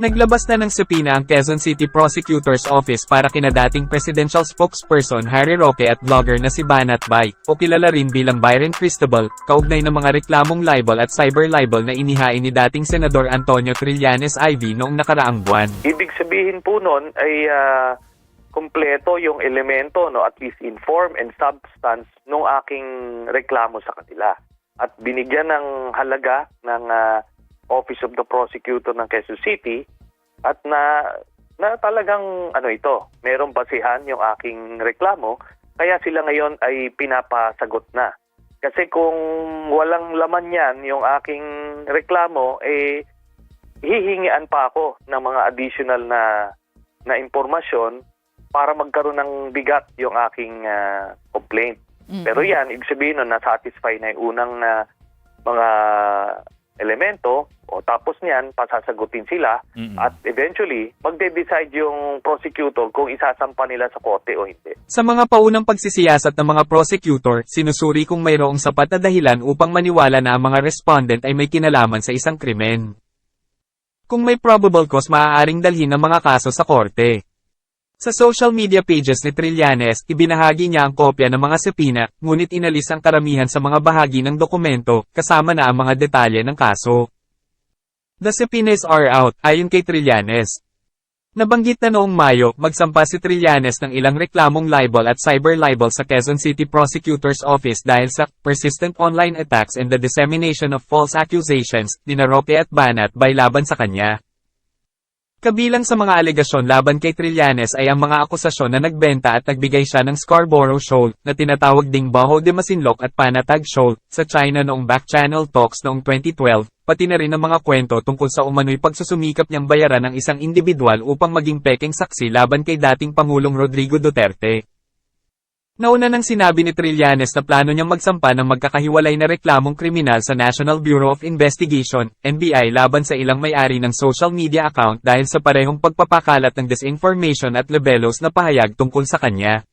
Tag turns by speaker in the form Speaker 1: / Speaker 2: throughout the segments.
Speaker 1: Naglabas na ng subpoena ang Quezon City Prosecutor's Office para kina dating presidential spokesperson Harry Roque at vlogger na si Banat Bay, o kilala rin bilang Byron Cristobal, kaugnay ng mga reklamong libel at cyber libel na inihain ni dating Senador Antonio Trillanes Ivy noong nakaraang buwan.
Speaker 2: Ibig sabihin po nun ay ah, kumpleto yung elemento, no, at least in form and substance nung aking reklamo sa kanila. At binigyan ng halaga ng ah, Office of the Prosecutor ng Quezon City at na na talagang ano ito, merong basihan yung aking reklamo kaya sila ngayon ay pinapasagot na. Kasi kung walang laman yan yung aking reklamo eh hihingian pa ako ng mga additional na na impormasyon para magkaroon ng bigat yung aking ah, complaint.
Speaker 3: Mm.
Speaker 2: Pero yan, ibig sabihin nun, na-satisfy na yung unang ah, mga elemento o tapos niyan, pasasagutin sila at eventually, magde-decide yung prosecutor kung isasampa nila sa korte o hindi.
Speaker 1: Sa mga paunang pagsisiyasat ng mga prosecutor, sinusuri kung mayroong sapat na dahilan upang maniwala na ang mga respondent ay may kinalaman sa isang krimen. Kung may probable cause maaaring dalhin ang mga kaso sa korte. Sa social media pages ni Trillanes, ibinahagi niya ang kopya ng mga subpoena, ngunit inalis ang karamihan sa mga bahagi ng dokumento, kasama na ang mga detalye ng kaso. The subpoenas are out, ayon kay Trillanes. Nabanggit na noong Mayo, magsampa si Trillanes ng ilang reklamong libel at cyber libel sa Quezon City Prosecutor's Office dahil sa persistent online attacks and the dissemination of false accusations Roque at Banat by laban sa kanya. Kabilang sa mga alegasyon laban kay Trillanes ay ang mga akusasyon na nagbenta at nagbigay siya ng Scarborough Shoal, na tinatawag ding Baho de Masinloc at Panatag Shoal, sa China noong back-channel talks noong 2012, pati na rin ang mga kwento tungkol sa umano'y pagsusumikap niyang bayaran ng isang individual upang maging peking saksi laban kay dating Pangulong Rodrigo Duterte. Nauna nang sinabi ni Trillanes na plano niyang magsampa ng magkakahiwalay na reklamong kriminal sa National Bureau of Investigation, NBI laban sa ilang may-ari ng social media account dahil sa parehong pagpapakalat ng disinformation at lebelos na pahayag tungkol sa kanya.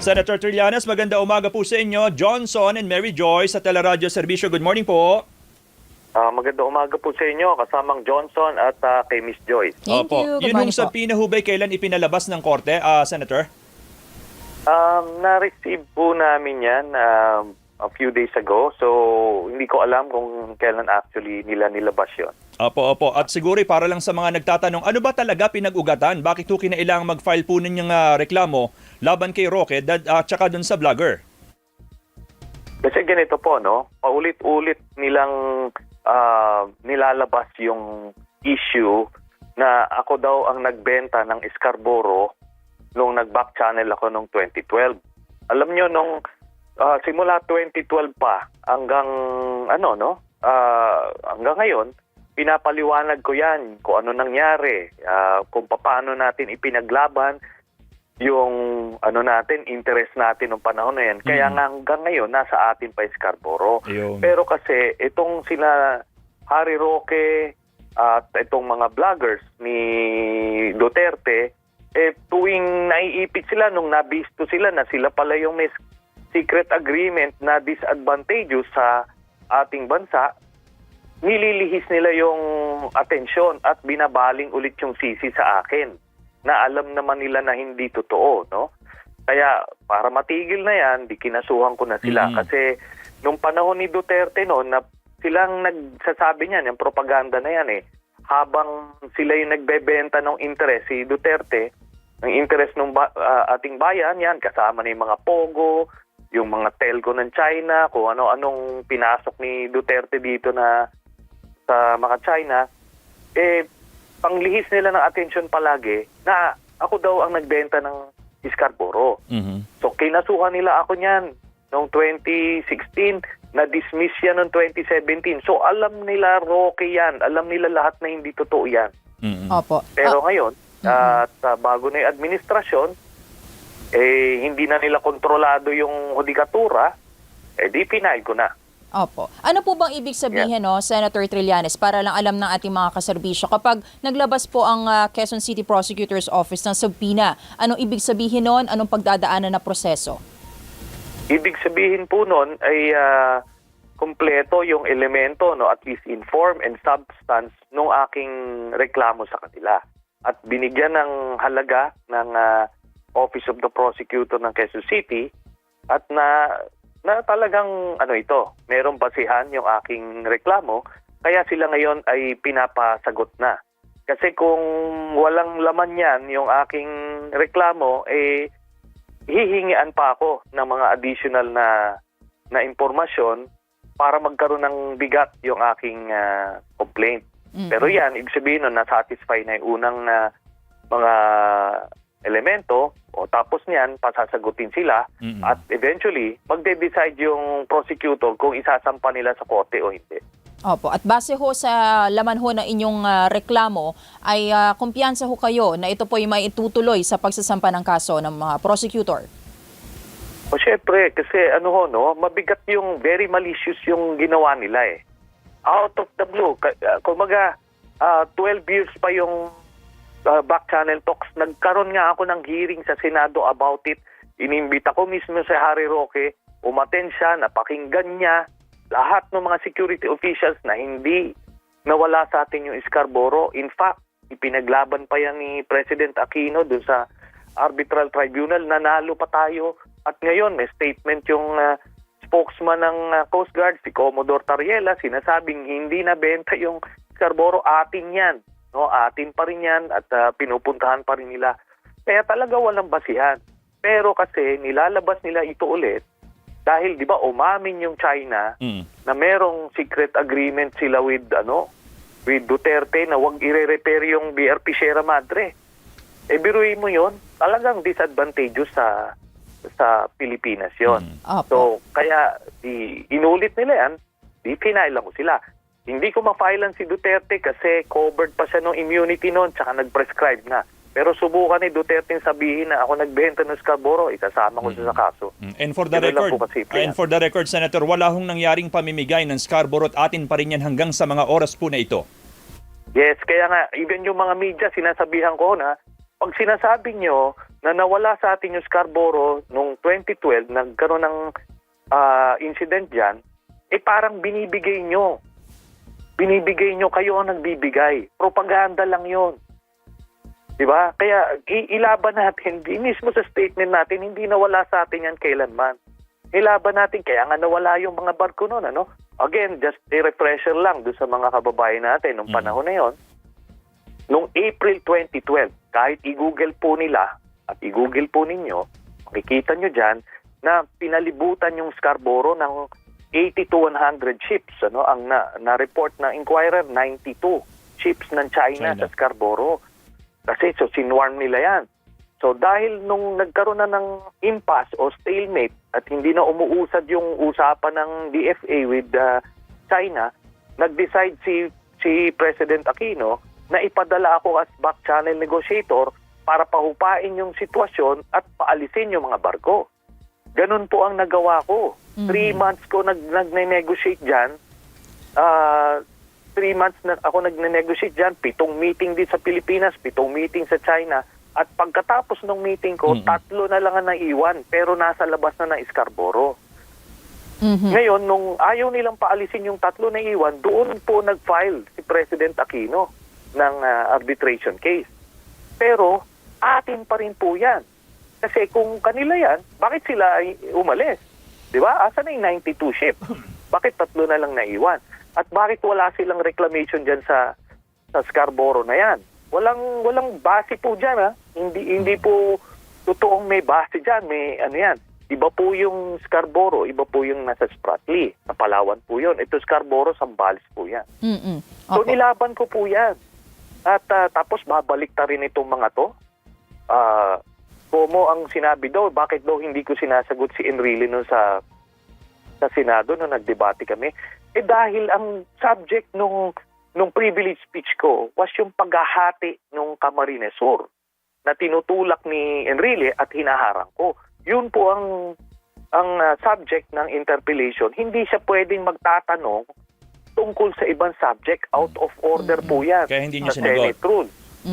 Speaker 4: Senator Trillanes, maganda umaga po sa inyo. Johnson and Mary Joy sa Teleradyo Servicio. Good morning po.
Speaker 2: Ah, maganda umaga po sa inyo, kasamang Johnson at ah, kay Miss Joyce.
Speaker 3: Thank you. Good
Speaker 4: Yun hong sa pinahubay kailan ipinalabas ng korte, ah, Senator?
Speaker 2: Um, na-receive po namin yan um, a few days ago. So, hindi ko alam kung kailan actually nila nilabas yun.
Speaker 4: Opo, opo. At siguro eh, para lang sa mga nagtatanong, ano ba talaga pinag-ugatan? Bakit ho kinailangang mag-file po ninyong ah, reklamo laban kay Roque at uh, tsaka dun sa vlogger?
Speaker 2: Kasi ganito po, no? Paulit-ulit nilang ah, nilalabas yung issue na ako daw ang nagbenta ng Scarborough nung nag-back channel ako nung 2012. Alam nyo, nung ah, simula 2012 pa hanggang ano, no? Ah, hanggang ngayon, pinapaliwanag ko yan kung ano nangyari, ah, kung paano natin ipinaglaban yung ano natin, interest natin nung panahon na yan. Kaya
Speaker 4: Mm.
Speaker 2: nga hanggang ngayon, nasa atin pa yung Scarborough.
Speaker 4: Ayun.
Speaker 2: Pero kasi itong sila Harry Roque at itong mga vloggers ni Duterte, eh tuwing naiipit sila nung nabisto sila na sila pala yung may secret agreement na disadvantageous sa ating bansa, nililihis nila yung atensyon at binabaling ulit yung sisi sa akin na alam naman nila na hindi totoo, no? Kaya para matigil na yan, di kinasuhan ko na sila
Speaker 4: Mm.
Speaker 2: kasi nung panahon ni Duterte noon na silang nagsasabi niyan, yung propaganda na yan eh, habang sila yung nagbebenta ng interest si Duterte, ng interest ng ba- ah, ating bayan, yan kasama na yung mga pogo, yung mga telco ng China, kung ano-anong pinasok ni Duterte dito na sa mga China, eh, panglihis nila ng attention palagi na ako daw ang nagbenta ng Scarborough.
Speaker 4: Mhm.
Speaker 2: So, kinasuhan nila ako niyan noong 2016, na-dismiss yan noong 2017. So, alam nila Roque yan. Alam nila lahat na hindi totoo yan.
Speaker 4: Mhm.
Speaker 3: Opo.
Speaker 2: Pero
Speaker 3: Ah,
Speaker 2: ngayon, at ah, bago na yung administrasyon, eh, hindi na nila kontrolado yung hudikatura, eh, di pinay ko na.
Speaker 3: Opo. Ano po bang ibig sabihin, no, Senator Trillanes, para lang alam ng ating mga kaserbisyo, kapag naglabas po ang ah, Quezon City Prosecutor's Office ng subpoena, anong ibig sabihin nun? Anong pagdadaanan na proseso?
Speaker 2: Ibig sabihin po nun ay ah, kumpleto yung elemento no at least in form and substance nung aking reklamo sa kanila at binigyan ng halaga ng ah, Office of the Prosecutor ng Quezon City at na na talagang ano ito merong basihan yung aking reklamo kaya sila ngayon ay pinapasagot na kasi kung walang laman yan yung aking reklamo eh hihingian pa ako ng mga additional na na impormasyon para magkaroon ng bigat yung aking ah, complaint.
Speaker 3: Mm.
Speaker 2: Pero yan, ibig sabihin nun, na-satisfy na yung unang ah, mga elemento o tapos niyan, pasasagutin sila
Speaker 4: Mm-mm.
Speaker 2: at eventually, magde-decide yung prosecutor kung isasampa nila sa korte o hindi.
Speaker 3: Opo. At base ho sa laman ho ng inyong ah, reklamo, ay ah, kumpiyansa ho kayo na ito po ay maitutuloy sa pagsasampa ng kaso ng mga prosecutor.
Speaker 2: O syempre, kasi ano ho, no, mabigat yung very malicious yung ginawa nila eh. Out of the blue. Uh, Kumaga, ah, 12 years pa yung ah, back channel talks. Nagkaroon nga ako ng hearing sa Senado about it. Inimbita ko mismo si Harry Roque. Umaten siya, napakinggan niya lahat ng mga security officials na hindi nawala sa atin yung Scarborough. In fact, ipinaglaban pa yan ni President Aquino dun sa arbitral tribunal, nanalo pa tayo. At ngayon, may statement yung ah, spokesman ng ah, Coast Guard, si Commodore Tariela, sinasabing hindi na benta yung Scarborough, atin yan. No, atin pa rin yan at ah, pinupuntahan pa rin nila. Kaya talaga walang basihan. Pero kasi nilalabas nila ito ulit dahil 'di ba umamin yung China
Speaker 4: Mm.
Speaker 2: na merong secret agreement sila with ano with Duterte na wag ire-repair yung BRP Sierra Madre. Eh biruin mo yon, talagang disadvantageous sa sa Pilipinas yon.
Speaker 4: Mm.
Speaker 3: Opo.
Speaker 2: So kaya di inulit nila yan, di pinailan ko sila. Hindi ko ma-filean si Duterte kasi covered pa siya ng immunity noon tsaka nag-prescribe na. Pero subukan ni Duterte sabihin na ako nagbenta ng Scarborough, isasama ko siya sa kaso.
Speaker 4: Mm. And for the
Speaker 2: lang
Speaker 4: record, and for the record, Senator, wala hong nangyaring pamimigay ng Scarborough at atin pa rin yan hanggang sa mga oras po na ito.
Speaker 2: Yes, kaya nga, even yung mga media, sinasabihan ko na, pag sinasabi nyo na nawala sa atin yung Scarborough noong 2012, nagkaroon ng ah, incident dyan, eh parang binibigay nyo. Binibigay nyo, kayo ang nagbibigay. Propaganda lang yon. Di ba? Kaya ilaban natin, di mismo sa statement natin, hindi nawala sa atin yan kailanman. Ilaban natin, kaya nga nawala yung mga barko noon, ano? Again, just a refresher lang doon sa mga kababayan natin nung
Speaker 4: Mm.
Speaker 2: panahon na yon. Noong April 2012, kahit i-google po nila at i-google po ninyo, makikita nyo dyan na pinalibutan yung Scarborough ng 80 to 100 ships. Ano, ang na, na-report ng Inquirer, 92 ships ng China,
Speaker 4: China.
Speaker 2: sa Scarborough. Kasi so sinwarm nila yan. So dahil nung nagkaroon na ng impasse o stalemate at hindi na umuusad yung usapan ng DFA with uh, China, nag-decide si si President Aquino na ipadala ako as back channel negotiator para pahupain yung sitwasyon at paalisin yung mga barko. Ganun po ang nagawa ko. Three months ko nag, nagne-negotiate dyan. Ah, three months na ako nagne-negotiate dyan. Pitong meeting din sa Pilipinas, pitong meeting sa China. At pagkatapos ng meeting ko,
Speaker 4: Mm-mm.
Speaker 2: tatlo na lang ang naiwan. Pero nasa labas na ng Scarborough.
Speaker 3: Mhm.
Speaker 2: Ngayon, nung ayaw nilang paalisin yung tatlo na iwan, doon po nag-file si President Aquino ng ah, arbitration case. Pero atin pa rin po yan. Kasi kung kanila yan, bakit sila ay umalis? Di ba? Asa na yung 92 ship? Bakit tatlo na lang naiwan? At bakit wala silang reclamation dyan sa sa Scarborough na yan? Walang walang base po diyan ha. Hindi hindi po totoong may base diyan, may ano yan. Iba po yung Scarborough, iba po yung nasa Spratly. Sa Palawan po yun. Ito Scarborough, Sambales po yan.
Speaker 3: Mm-mm.
Speaker 2: So
Speaker 3: Opo.
Speaker 2: nilaban ko po yan. At ah, tapos babalik ta rin itong mga to. Ah, Como ang sinabi daw, bakit daw hindi ko sinasagot si Enrile nun sa sa Senado nung nagdebate kami? Eh dahil ang subject nung nung privilege speech ko was yung paghahati nung Camarines Sur na tinutulak ni Enrile at hinaharang ko. Yun po ang ang ah, subject ng interpellation. Hindi siya pwedeng magtatanong tungkol sa ibang subject out of order po yan.
Speaker 4: Kaya hindi niya
Speaker 2: sa
Speaker 4: sinagot.
Speaker 2: Senate rule.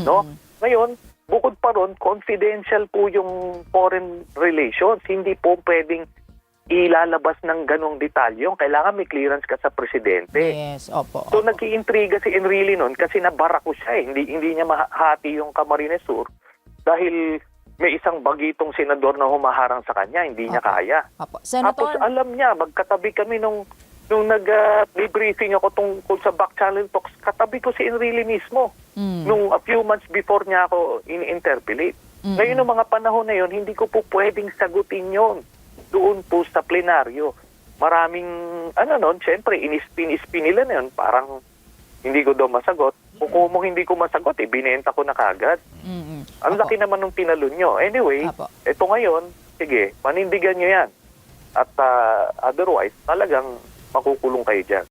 Speaker 2: No? Ngayon, bukod pa ron, confidential po yung foreign relations. Hindi po pwedeng ilalabas ng ganong detalyong. Kailangan may clearance ka sa presidente.
Speaker 3: Yes, opo.
Speaker 2: So
Speaker 3: opo.
Speaker 2: nag-iintriga si Enrile noon kasi nabara ko siya eh. Hindi, hindi niya mahati yung Camarines Sur dahil may isang bagitong senador na humaharang sa kanya, hindi niya
Speaker 3: Okay.
Speaker 2: kaya.
Speaker 3: Opo.
Speaker 2: Tapos
Speaker 3: Senator,
Speaker 2: alam niya, magkatabi kami nung nung nag-debriefing ako tungkol sa back channel talks, katabi ko si Enrile mismo.
Speaker 3: Mm.
Speaker 2: Nung a few months before niya ako in-interpellate.
Speaker 3: Mm-mm.
Speaker 2: Ngayon, nung mga panahon na yon, hindi ko po pwedeng sagutin yon doon po sa plenaryo. Maraming, ano nun, syempre, inispin-ispin nila na yun, parang hindi ko daw masagot. Kung kung hindi ko masagot, eh, binenta ko na kagad.
Speaker 3: Mm-mm.
Speaker 2: Ang
Speaker 3: Opo.
Speaker 2: laki naman ng tinalon nyo. Anyway,
Speaker 3: Apo.
Speaker 2: ito ngayon, sige, panindigan nyo yan. At ah, otherwise, talagang makukulong kayo dyan.